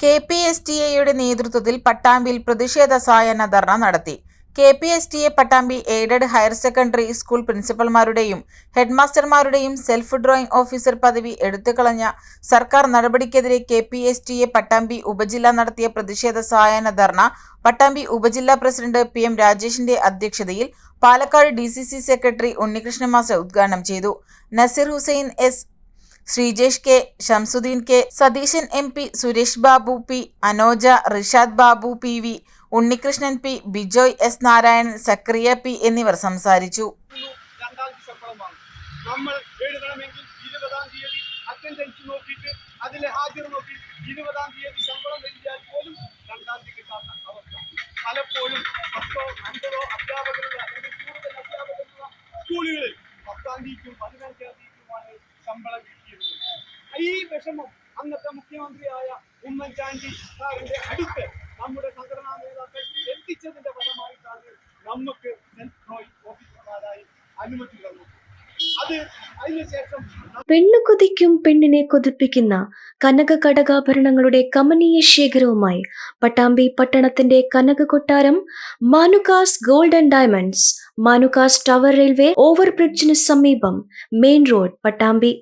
K P S T എയുടെ നേതൃത്വത്തിൽ പട്ടാമ്പിയിൽ പ്രതിഷേധ സായന ധർണ നടത്തി. K P S T A Pattambi aided higher secondary school പ്രിൻസിപ്പൽമാരുടെയും ഹെഡ്മാസ്റ്റർമാരുടെയും സെൽഫ് ഡ്രോയിംഗ് ഓഫീസർ പദവി എടുത്തുകളഞ്ഞ സർക്കാർ നടപടിക്കെതിരെ K P S T A Pattambi ഉപജില്ല നടത്തിയ പ്രതിഷേധ സായാഹ്ന ധർണ പട്ടാമ്പി ഉപജില്ലാ പ്രസിഡന്റ് പി എം രാജേഷിന്റെ അധ്യക്ഷതയിൽ Palakkad D C C secretary ഉണ്ണികൃഷ്ണമാസ ഉദ്ഘാടനം ചെയ്തു. Naseer Hussain S Sreejesh K Shamsuddin K Satheesan M P Suresh Babu P Anoja Rishad Babu P V Unnikrishnan P Bijoy S Narayanan Zakariya P എന്നിവർ സംസാരിച്ചു. തീയതി നമ്മൾ എഴുതണമെങ്കിൽ തീയതി ഹാജർ നോക്കി ഇരുപതാം തീയതി തീയതി പലപ്പോഴും അധ്യാപകരുള്ള അല്ലെങ്കിൽ കൂടുതൽ അധ്യാപകരുള്ള സ്കൂളുകളിൽ പത്താം തീയതിക്കും പതിനഞ്ചാം തീയതിക്കുമാണ് ശമ്പളം കിട്ടിയിരുന്നത് ഈ വിഷമം അന്നത്തെ മുഖ്യമന്ത്രിയായ ഉമ്മൻചാണ്ടി സാറിന്റെ അടുത്ത് നമ്മുടെ സംഘടനാ നേതാക്കൾ എത്തിച്ചതിന്റെ ഫലമായിട്ടാണ് നമുക്ക് സെൽഫ് ഓഫീസർമാരായി അനുമതി തന്നു അത് അതിനുശേഷം പെണ്ണു കൊതിക്കും പെണ്ണിനെ കൊതിപ്പിക്കുന്ന കനക കടകാഭരണങ്ങളുടെ കമനീയ ശേഖരവുമായി പട്ടാമ്പി പട്ടണത്തിന്റെ കനക കൊട്ടാരം Manukas gold and diamonds Manukas tower railway ഓവർബ്രിഡ്ജിന് സമീപം മെയിൻ റോഡ് പട്ടാമ്പി